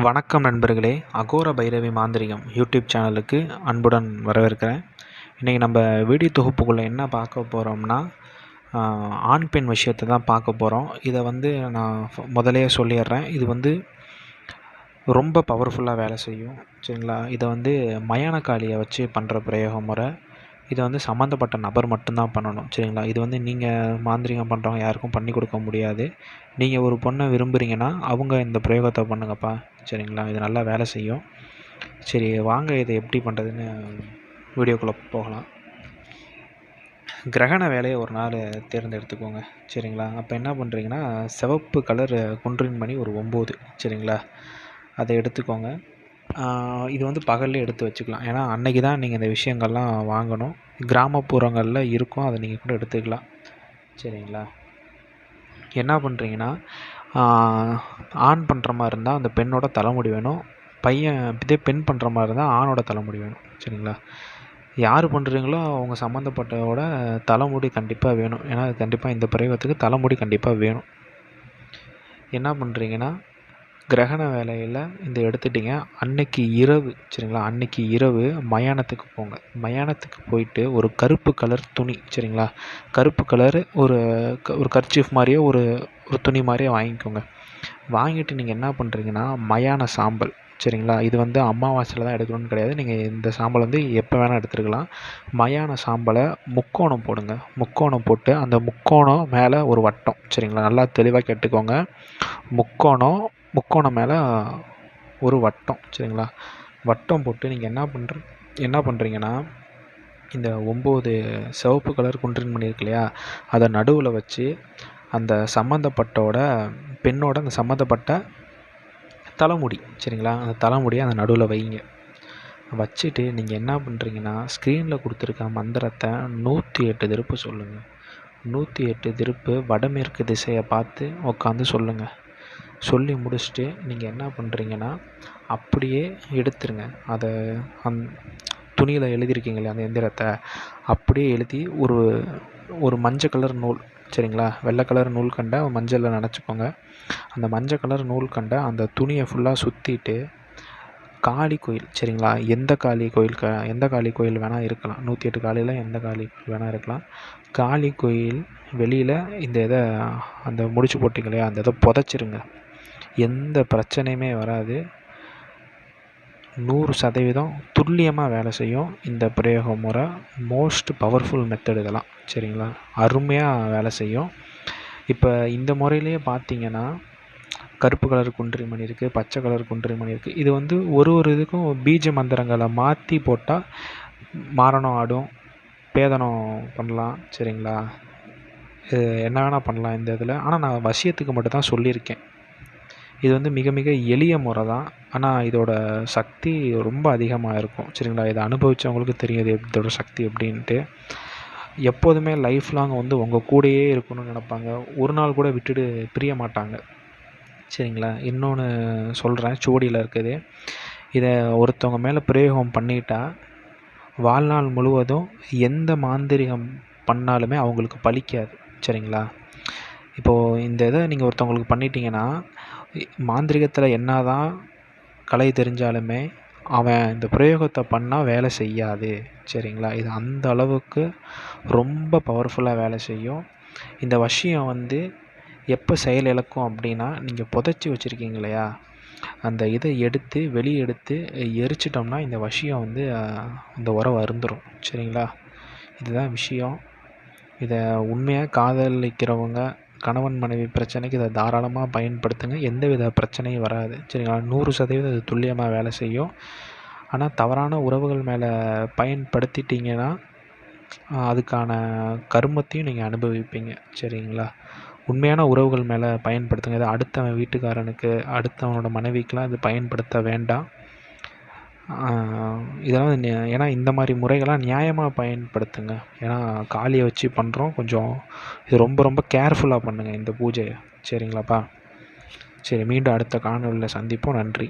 வணக்கம் நண்பர்களே. அகோர பைரவி மாந்திரிகம் யூடியூப் சேனலுக்கு அன்புடன் வரவேற்கிறேன். இன்றைக்கி நம்ம வீடியோ தொகுப்புக்குள்ளே என்ன பார்க்க போகிறோம்னா ஆண் பெண் விஷயத்தை தான் பார்க்க போகிறோம் இதை வந்து நான் முதலே சொல்லிடுறேன். இது வந்து ரொம்ப பவர்ஃபுல்லாக வேலை செய்யும். சரிங்களா? இதை வந்து மயானக்காளியை வச்சு பண்ணுற பிரயோக முறை இதை வந்து சம்மந்தப்பட்ட நபர் மட்டும்தான் பண்ணணும் சரிங்களா? இது வந்து நீங்கள் மாந்திரிகம் பண்ணுறவங்க யாருக்கும் பண்ணி கொடுக்க முடியாது. நீங்கள் ஒரு பொண்ணை விரும்புகிறீங்கன்னா அவங்க இந்த பிரயோகத்தை பண்ணுங்கப்பா சரிங்களா? இது நல்லா வேலை செய்யும். சரி வாங்க இதை எப்படி பண்ணுறதுன்னு வீடியோக்குள்ளே போகலாம். கிரகண வேலையை ஒரு நாள் தேர்ந்தெடுத்துக்கோங்க சரிங்களா? அப்போ என்ன பண்ணுறீங்கன்னா சிவப்பு கலர் குன்றின் மணி ஒரு ஒம்பது சரிங்களா? அதை எடுத்துக்கோங்க. இது வந்து பகல்லே எடுத்து வச்சுக்கலாம். ஏன்னா அன்றைக்கி தான் நீங்கள் இந்த விஷயங்கள்லாம் வாங்கணும். கிராமப்புறங்களில் இருக்கும். அதை நீங்கள் கூட எடுத்துக்கலாம். சரிங்களா? என்ன பண்ணுறீங்கன்னா ஆண் பண்ணுற மாதிரி இருந்தால் அந்த பெண்ணோட தலைமுடி வேணும். பையன் இதே பெண் பண்ணுற மாதிரி இருந்தால் ஆணோட தலைமுடி வேணும். சரிங்களா? யார் பண்ணுறீங்களோ அவங்க சம்மந்தப்பட்டவோட தலைமுடி கண்டிப்பாக வேணும். ஏன்னா அது கண்டிப்பாக இந்த பிரயோகத்துக்கு தலைமுடி கண்டிப்பாக வேணும். என்ன பண்ணுறீங்கன்னா கிரகண வேலையில் இந்த எடுத்துட்டிங்க. அன்னைக்கு இரவு சரிங்களா? அன்னைக்கு இரவு மயானத்துக்கு போங்க. மயானத்துக்கு போயிட்டு ஒரு கருப்பு கலர் துணி சரிங்களா? கருப்பு கலர் ஒரு க- ஒரு கர்ச்சீஃப் மாதிரியே ஒரு ஒரு துணி மாதிரியே வாங்கிக்கோங்க. வாங்கிட்டு நீங்கள் என்ன பண்ணுறீங்கன்னா மயான சாம்பல் சரிங்களா? இது வந்து அமாவாசையில் தான் எடுக்கணும்னு கிடையாது. நீங்கள் இந்த சாம்பல் வந்து எப்போ வேணால் எடுத்துருக்கலாம். மயான சாம்பலை முக்கோணம் போடுங்க. முக்கோணம் போட்டு அந்த முக்கோணம் மேலே ஒரு வட்டம் சரிங்களா? நல்லா தெளிவாக கேட்டுக்கோங்க. முக்கோணம் முக்கோணம் மேலே ஒரு வட்டம் சரிங்களா? வட்டம் போட்டு நீங்கள் என்ன பண்ணுற என்ன பண்ணுறீங்கன்னா இந்த ஒம்பது சிவப்பு கலர் குன்றின் பண்ணியிருக்கு இருக்கு இல்லையா? அதை நடுவில் வச்சு அந்த சம்மந்தப்பட்டோட பெண்ணோட அந்த சம்மந்தப்பட்ட தலைமுடி சரிங்களா? அந்த தலைமுடியை அந்த நடுவில் வைங்க. வச்சுட்டு நீங்கள் என்ன பண்ணுறீங்கன்னா ஸ்க்ரீனில் கொடுத்துருக்க மந்திரத்தை நூற்றி எட்டு திருப்பு சொல்லுங்கள் நூற்றி எட்டு திருப்பு வடமேற்கு திசையை பார்த்து உட்காந்து சொல்லுங்கள் சொல்லி முடிச்சுட்டு நீங்கள் என்ன பண்ணுறீங்கன்னா அப்படியே எடுத்துருங்க. அதை அந் துணியில் எழுதியிருக்கீங்களே அந்த எந்திரத்தை அப்படியே எழுதி ஒரு ஒரு மஞ்சள் கலர் நூல் சரிங்களா? வெள்ளை கலர் நூல் கண்டை மஞ்சளில் நினச்சிக்கோங்க. அந்த மஞ்சள் கலர் நூல் கண்டை அந்த துணியை ஃபுல்லாக சுற்றிட்டு காளி கோயில் சரிங்களா? எந்த காளி கோயில் க எந்த காளி கோயில் வேணால் இருக்கலாம். நூற்றி எட்டு காலையில் எந்த காளி கோயில் வேணால் இருக்கலாம். காளி கோயில் வெளியில் இந்த இதை அந்த முடிச்சு போட்டிங்களே அந்த இதை புதைச்சிருங்க. எந்த பிரச்சனையுமே வராது. நூறு சதவீதம் துல்லியமாக வேலை செய்யும் இந்த பிரயோக முறை. மோஸ்ட் பவர்ஃபுல் மெத்தட் இதெல்லாம். சரிங்களா? அருமையாக வேலை செய்யும். இப்போ இந்த முறையிலேயே பார்த்தீங்கன்னா கருப்பு கலர் குன்றி மணி இருக்குது பச்சை கலர் குன்றி மணி இருக்குது இது வந்து ஒரு ஒரு இதுக்கும் பீஜ மந்திரங்களை மாற்றி போட்டால் மாரணம் ஆடும் பேதனம் பண்ணலாம். சரிங்களா? என்ன வேணால் பண்ணலாம் இந்த இதில். ஆனால் நான் வசியத்துக்கு மட்டும் தான் சொல்லியிருக்கேன். இது வந்து மிக மிக எளிய முறை தான் ஆனால் இதோட சக்தி ரொம்ப அதிகமாக இருக்கும். சரிங்களா? இதை அனுபவித்தவங்களுக்கு தெரியும் இது இதோட சக்தி எப்படின்ட்டு எப்போதுமே லைஃப் லாங் வந்து உங்கள் கூடயே இருக்கணும்னு நினப்பாங்க. ஒரு நாள் கூட விட்டுட்டு பிரிய மாட்டாங்க. சரிங்களா? இன்னொன்று சொல்கிறேன் சுவடியில் இருக்குது. இதை ஒருத்தவங்க மேலே பிரயோகம் பண்ணிட்டா வாழ்நாள் முழுவதும் எந்த மாந்திரிகம் பண்ணாலுமே அவங்களுக்கு பலிக்காது. சரிங்களா? இப்போது இந்த இதை நீங்கள் ஒருத்தவங்களுக்கு பண்ணிட்டீங்கன்னா மாந்திரிகத்தில் என்னதான் கலை தெரிஞ்சாலுமே அவன் இந்த பிரயோகத்தை பண்ணால் வேலை செய்யாது. சரிங்களா? இது அந்த அளவுக்கு ரொம்ப பவர்ஃபுல்லாக வேலை செய்யும். இந்த வசியம் வந்து எப்போ செயல் இழக்கும் அப்படின்னா நீங்கள் புதைச்சி வச்சுருக்கீங்க இல்லையா? அந்த இதை எடுத்து வெளியே எடுத்து எரிச்சிட்டோம்னா இந்த வசியம் வந்து அந்த உறவை அருந்துரும். சரிங்களா? இதுதான் விஷயம். இதை உண்மையாக காதலிக்கிறவங்க கணவன் மனைவி பிரச்சனைக்கு இதை தாராளமாக பயன்படுத்துங்க. எந்தவித பிரச்சனையும் வராது. சரிங்களா? நூறு சதவீதம் இது துல்லியமாக வேலை செய்யும். ஆனால் தவறான உறவுகள் மேலே பயன்படுத்திட்டீங்கன்னா அதுக்கான கருமத்தையும் நீங்கள் அனுபவிப்பீங்க. சரிங்களா? உண்மையான உறவுகள் மேலே பயன்படுத்துங்க. இதை அடுத்தவன் வீட்டுக்காரனுக்கு அடுத்தவனோட மனைவிக்கெலாம் இது பயன்படுத்த வேண்டாம். இதெல்லாம் ஏன்னா இந்த மாதிரி முறைகள்லாம் நியாயமாக பயன்படுத்துங்க. ஏன்னா காளியை வச்சு பண்ணுறோம் கொஞ்சம் இது ரொம்ப ரொம்ப கேர்ஃபுல்லாக பண்ணுங்கள் இந்த பூஜையை. சரிங்களாப்பா? சரி மீண்டும் அடுத்த காணொலியில் சந்திப்போம். நன்றி.